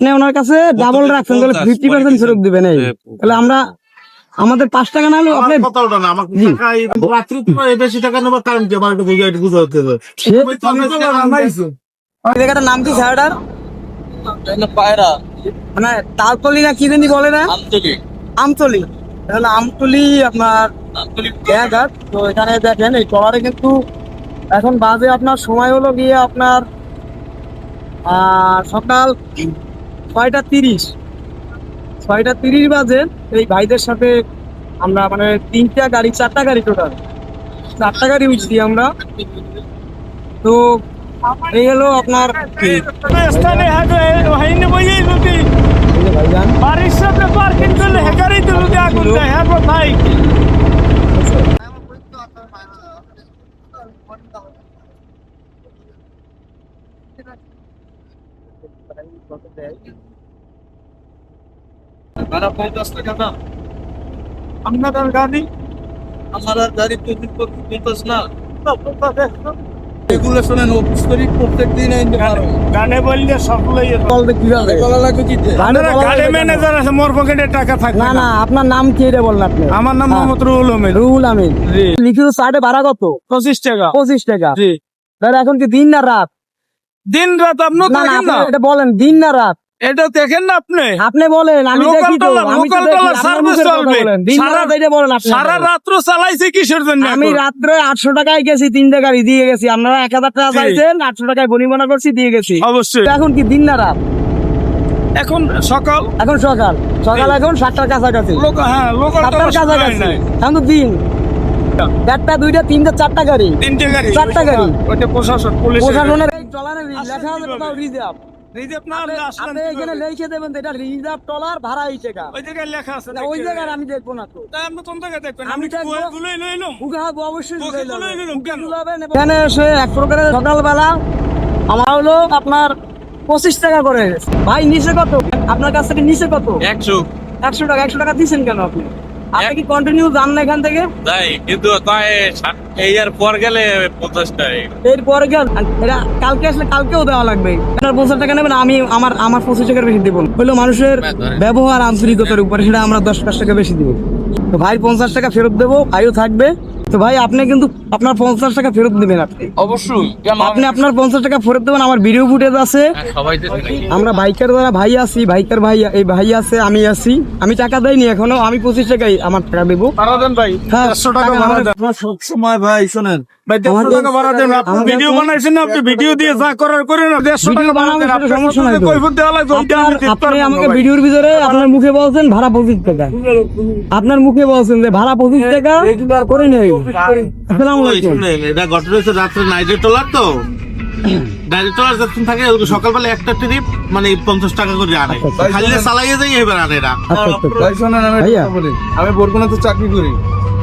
আপনি ওনার কাছে ডাবল রাখছেন তাহলে ফিফটি পার্সেন্ট ফেরত দিবেন এই। তাহলে আমরা আমাদের পাঁচ টাকা না হলে আপনি না আমার রাত্রি বেশি টাকা নেব কারণ কি? আমার একটু বুঝে একটু বুঝে হতে হবে। জায়গাটার নাম কি স্যারটার পায়রা। মানে তালতলি না কি জানি বলে না? আমতলি। তাহলে আমতলি আপনার তো এখানে দেখেন এই ট্রলারে কিন্তু এখন বাজে আপনার সময় হলো গিয়ে আপনার আহ, সকাল ছয়টা তিরিশ। ছয়টা তিরিশ বাজে এই ভাইদের সাথে আমরা মানে তিনটা গাড়ি চারটা গাড়ি টোটাল চারটা গাড়ি উঠছি আমরা। তো এই হলো আপনার স্থানে ভাইজান বাড়ির সামনে পার্কিং করলে হেকারেই তো যদি আগুন দেয় হ্যাঁ গো ভাই ভাড়া পঞ্চাশ টাকা না আপনাদের গাড়ি? আমার আর গাড়ি প্রতি পঞ্চাশ না। প্রত্যেক দিন গানে বললে সকলেই। ম্যানেজার আছে মোর পকেটে টাকা থাকবে না না। আপনার নাম কি এটা বললেন আপনি? আমার নাম হ্যাঁ। মোহাম্মদ রুহুল আমিন। রুহুল আমিন। লিখিত সাইডে ভাড়া কত? পঁচিশ টাকা। পঁচিশ টাকা। জি। তাহলে এখন কি দিন না রাত? দিন রাত আপনি দেখেন না। এটা বলেন দিন না রাত। এটা দেখেন না আপনি। আপনি বলেন আমি দেখি তো মুখের কথা চলবে। দিন সারা- রাত বলেন আপনি সারা রাত্র চালাইছে কিসের জন্য আমি? রাত্রে আটশো টাকায় গেছি তিনটা গাড়ি দিয়ে গেছি। আপনারা এক হাজার টাকা চাইছেন আটশো টাকায় বনিমনা করছি দিয়ে গেছি। অবশ্যই। এখন কি দিন না রাত? এখন সকাল? এখন সকাল। সকাল এখন সাতটার কাছাকাছি। হ্যাঁ লোকাল সাতটার কাছাকাছি। এখন তো দিন। চারটা দুইটা তিনটা চারটা গাড়ি। তিনটে গাড়ি। চারটা গাড়ি। ওইটা প্রশাসন পুলিশ প্রশাসনের ট্রলারে লেখা আছে কোথাও রিজার্ভ। রিজেপ না আপনি এখানে লিখে দেবেন এটা রিজার্ভ ট্রলার ভাড়া এই টাকা ওই জায়গায় লেখা আছে না, ওই জায়গায় আমি দেখব না তো। তাই আপনি কোন জায়গায় দেখবেন? আমি আমি দেখব। তো তুলে লইলাম বুকে অবশ্যই বুকে ঝুলাই তুলে লাগাবেন। নিলাম, কেন? ঝুলাবেন এবং- এখানে এসে এক প্রকারের সকালবেলা আমার হলো আপনার পঁচিশ টাকা করে। ভাই নিচে কত? আপনার কাছ থেকে নিচে কত? একশো। একশো টাকা একশো টাকা দিচ্ছেন কেন আপনি? আপনি কি কন্টিনিউ যান না এখান থেকে? যাই কিন্তু তাই এই আর পর গেলে পঞ্চাশ টাকা এরপরে গেল। এটা কালকে আসলে কালকেও দেওয়া লাগবে। আপনার পঞ্চাশ টাকা নেবেন আমি আমার আমার পঁচিশ টাকার বেশি দেবো। হইল মানুষের ব্যবহার আন্তরিকতার উপরে সেটা আমরা দশ পাঁচ টাকা বেশি দিব। তো ভাই পঞ্চাশ টাকা ফেরত দেবো ভাইও থাকবে। তো ভাই আপনি কিন্তু আপনার পঞ্চাশ টাকা ফেরত দেবেন আপনি। অবশ্যই। আপনি আপনার পঞ্চাশ টাকা ফেরত দেবেন আমার ভিডিও ফুটেজ আছে। আমরা বাইকের দ্বারা ভাই আছি বাইকের ভাই এই ভাই আছে আমি আছি। আমি টাকা দেয়নি এখনও আমি পঁচিশ টাকাই আমার টাকা দেবো। দেন ভাই হ্যাঁ, টাকা সবসময় ভাই শোনেন ভিডিও বানাইছেন না আপনি? ভিডিও দিয়ে যা করার আপনার সমস্যা নাই তো। আপনি আমাকে ভিডিওর ভিতরে মুখে বলছেন ভাড়া পঁচিশ টাকা। আপনার মুখে বলছেন যে ভাড়া পঁচিশ টাকা করে নেই। আসসালামু এটা ঘটনা হচ্ছে রাত্রে তো। থাকে সকালবেলা একটা ট্রিপ মানে পঞ্চাশ টাকা করে আনে। খালি চালাইয়ে যাই এবার আনে আচ্ছা আচ্ছা। আমি বরগুনাতে চাকরি করি।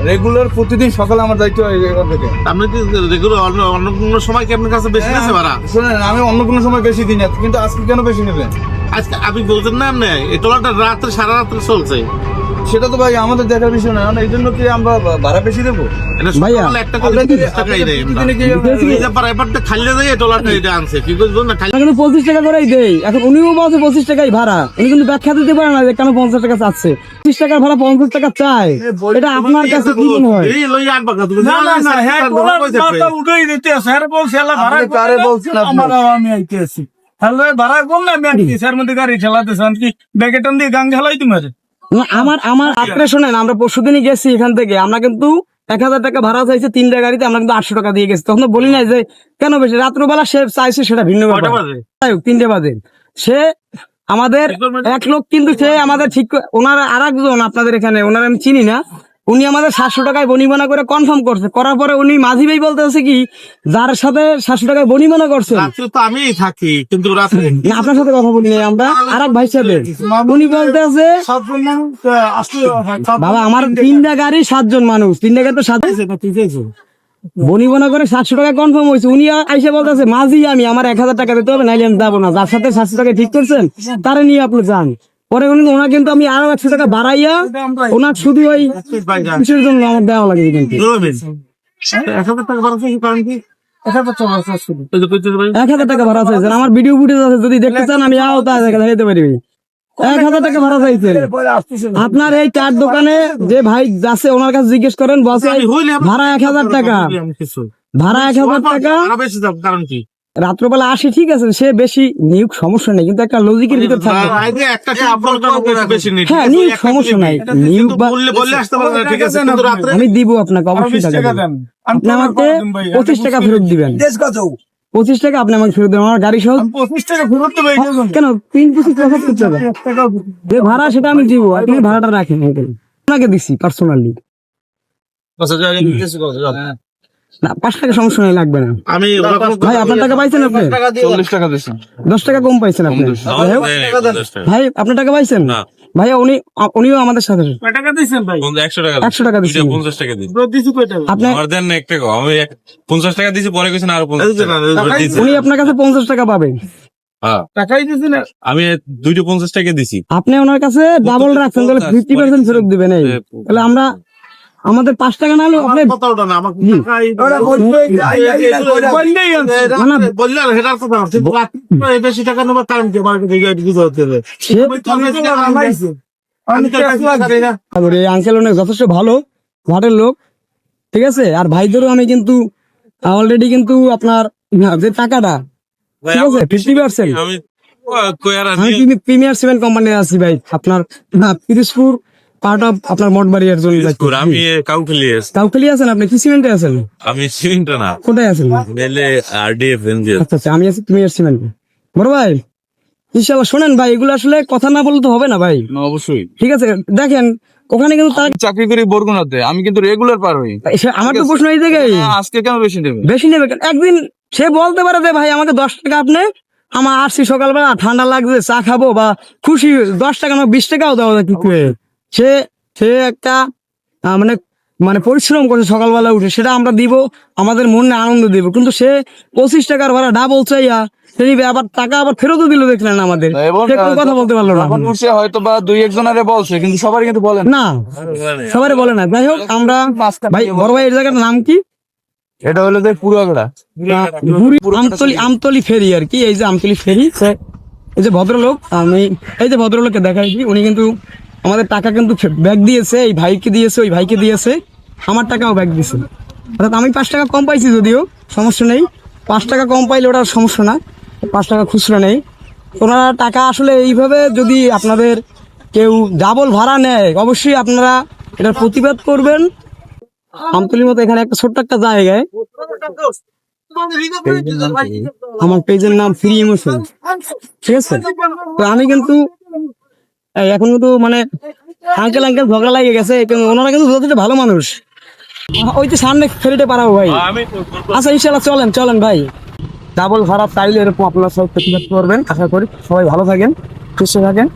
রেগুলার প্রতিদিন সকালে আমার দায়িত্ব হয় এখান থেকে। আপনি কি রেগুলার অন্য অন্য কোনো সময় কি আপনার কাছে বেশি আছে ভাড়া? শুনেন আমি অন্য কোনো সময় বেশি দিই না কিন্তু আজকে কেন বেশি নেবেন? আজকে আপনি বলছেন না আপনি এই টোলাটা রাত্রে সারা রাত্রে চলছে। সেটা তো ভাই আমাদের দেখার বিষয় না এই জন্য কি আমরা ভাড়া বেশি দেবো? ভাইয়া, একটা করে পঁচিশ টাকা করেই দেই। এখন উনিও বলছে পঁচিশ টাকাই ভাড়া। উনি কিন্তু ব্যাখ্যা দিতে পারে না যে কেন পঞ্চাশ টাকা চাচ্ছে। পঁচিশ টাকার ভাড়া পঞ্চাশ টাকা চায়। এটা আপনার কাছে কি মনে হয়? হ্যাঁ উঠেই দিতে আছে। বলছে ভাড়া আমি আইতে আছি হ্যালো কোন না আমি আইতে মধ্যে গাড়ি চালাতেছেন কি? ব্যাগেটন দিয়ে গাং ঝালাই তুমি না, আমার আমার আপনি শোনেন আমরা পরশু দিনই গেছি এখান থেকে। আমরা কিন্তু এক হাজার টাকা ভাড়া চাইছে তিনটা গাড়িতে আমরা কিন্তু আটশো টাকা দিয়ে গেছি। তখন তো বলি নাই যে কেন বেশি? রাত্রবেলা সে চাইছে সেটা ভিন্ন যাই হোক, তিনটে বাজে। সে আমাদের এক লোক কিন্তু সে আমাদের ঠিক ওনার আর একজন আপনাদের এখানে ওনার আমি চিনি না। উনি আমাদের সাতশো টাকায় বনিমানা করে কনফার্ম করছে। করার পরে উনি মাঝি ভাই বলতেছে কি যার সাথে সাতশো টাকায় বনিমানা করছে তো আমিই থাকি কিন্তু না আপনার সাথে কথা বলি নাই আমরা আর এক ভাই সাথে। উনি বলতে আছে সব মানুষ আসলে বাবা আমার তিনটা গাড়ি। সাতজন মানুষ। তিনটা গাড়ি তো সাত বনি বনা করে সাতশো টাকা কনফার্ম হয়েছে। উনি আইসে বলতেছে মাঝি আমি আমার এক হাজার টাকা দিতে হবে নাইলে আমি যাব না। যার সাথে সাতশো টাকা ঠিক করছেন তারে নিয়ে আপনি যান। পরে উনি ওনার কিন্তু আমি আরও একশো টাকা বাড়াইয়া ওনার শুধু ওই কিসের জন্য আমার দেওয়া লাগে কিন্তু? এক হাজার টাকা ভাড়া কি কারণ কি? এক হাজার টাকা চাইছেন আমার ভিডিও ফুটেজ আছে যদি দেখতে চান আমি আও তা পারি। এক হাজার টাকা ভাড়া চাইছেন না। আপনার এই চার দোকানে যে ভাই আছে ওনার কাছে জিজ্ঞেস করেন বসে ভাড়া এক হাজার টাকা। ভাড়া এক হাজার টাকা। আরও বেশি দাম কারণ কি? রাত্রবেলা আসে ঠিক আছে সে বেশি নিয়োগ সমস্যা নেই কিন্তু একটা লজিকের ভিতর নেই হ্যাঁ নিয়োগ সমস্যা নাই। নিয়োগ বা বললে বললে আসতে পারবে না ঠিক আছে কিন্তু রাত্রে আমি দিব আপনাকে অবশ্যই টাকা দিব। আপনি আমাকে পঁচিশ টাকা ফেরত দিবেন। পঁচিশ টাকা আপনি আমাকে ফেরত দেবেন আমার গাড়ি সহ পঁচিশ টাকা ফেরত দেবো জন্য। কেন? তিন পঁচিশ টাকা ফেরত টাকা যে ভাড়া সেটা আমি দিব। আপনি ভাড়াটা রাখেন আপনাকে দিচ্ছি পার্সোনালি না পাঁচ টাকা সমস্যা নেই লাগবে না। আমি ভাই আপনার টাকা পাইছেন আপনি? চল্লিশ টাকা দিচ্ছেন দশ টাকা কম পাইছেন আপনি। ভাই আপনার টাকা পাইছেন? উনি উনিও আমাদের সাথে। টাকা দিয়েছেন ভাই? একশো টাকা একশো টাকা দুইটা পঞ্চাশ টাকা দিন দিছি আপনি দেন এক টাকা। আমি পঞ্চাশ টাকা দিয়েছি পরে গেছেন আরও পঞ্চাশ টাকা। উনি আপনার কাছে পঞ্চাশ টাকা পাবে। হ্যাঁ। টাকাই দিছি না আমি দুইটা পঞ্চাশ টাকা দিছি। আপনি ওনার কাছে ডাবল রাখছেন তাহলে ফিফটি পার্সেন্ট ফেরত দিবেন এই। তাহলে আমরা আমাদের পাঁচ টাকা না এই আঙ্কেল অনেক যথেষ্ট ভালো ঘাটের লোক ঠিক আছে? আর ভাইদেরও আমি কিন্তু অলরেডি কিন্তু আপনার যে টাকাটা ঠিক আছে? ফিফটি পার্সেন্ট আমি? প্রিমিয়ার সিমেন্ট কোম্পানির আছি ভাই আপনার না পিরিজপুর পার্ট অফ আপনার মঠবাড়ি এর জন্য যাচ্ছি। আমি কাউখালি আছি। কাউখালি আছেন আপনি? কি সিমেন্টে আছেন? আমি সিলিংটা না। কোথায় আছেন? মেলে আরডিএফ এনজিও আচ্ছা আচ্ছা আমি আছি প্রিমিয়ার সিমেন্ট বড় ভাই ইনশাল্লাহ শোনেন ভাই এগুলো আসলে কথা না বললে তো হবে না ভাই। না, অবশ্যই। ঠিক আছে দেখেন ওখানে কিন্তু তার চাকরি করি বরগুনাতে আমি কিন্তু রেগুলার পার হই। আমার তো প্রশ্ন এই জায়গায় হ্যাঁ, আজকে কেন বেশি নেবে? বেশি নেবে একদিন সে বলতে পারে যে ভাই আমাকে দশ টাকা আপনি আমার আসছি সকালবেলা ঠান্ডা লাগছে চা খাব বা খুশি দশ টাকা না বিশ টাকাও দেওয়া যায় কি করে? সে সে একটা মানে মানে পরিশ্রম করছে সকালবেলা উঠে। সেটা আমরা দিব আমাদের মনে আনন্দ দিব। কিন্তু সে পঁচিশ টাকার ভাড়া ডাবল চাইয়া সে আবার টাকা আবার ফেরতও দিল দেখলেন আমাদের। কথা বলতে পারল না। হয়তো বা দুই একজনারে বলছে কিন্তু সবার কিন্তু বলেন না। বলে না। যাই হোক আমরা ভাই বড় ভাই এর জায়গাটার নাম কি? এটা হলো যে আমতলি আমতলি ফেরি আর কি। এই যে আমতলি ফেরি এই যে ভদ্রলোক আমি এই যে ভদ্রলোককে দেখাই দিই উনি কিন্তু আমাদের টাকা কিন্তু ব্যাগ দিয়েছে এই ভাইকে দিয়েছে ওই ভাইকে দিয়েছে। আমার টাকাও ব্যাগ দিয়েছে। অর্থাৎ আমি পাঁচ টাকা কম পাইছি যদিও সমস্যা নেই। পাঁচ টাকা কম পাইলে ওটা সমস্যা না। পাঁচ টাকা খুচরা নেই। ওনারা টাকা আসলে এইভাবে যদি আপনাদের কেউ ডাবল ভাড়া নেয় অবশ্যই আপনারা এটার প্রতিবাদ করবেন। আমতলির মতো এখানে একটা ছোট্ট একটা জায়গায়। আমার পেজের নাম ফ্রি ইমোশন ঠিক আছে? তো আমি কিন্তু এখন কিন্তু মানে আঙ্কেল আঙ্কেল ঝগড়া লাগে গেছে ওনারা কিন্তু যথেষ্ট ভালো মানুষ। ওই তো সামনে ফেরিতে পারাবো ভাই। আচ্ছা ইনশাল্লাহ চলেন চলেন ভাই। ডাবল ভাড়া চাইলে এরকম আপনারা সব প্রতিবাদ করবেন আশা করি। সবাই ভালো থাকেন সুস্থ থাকেন।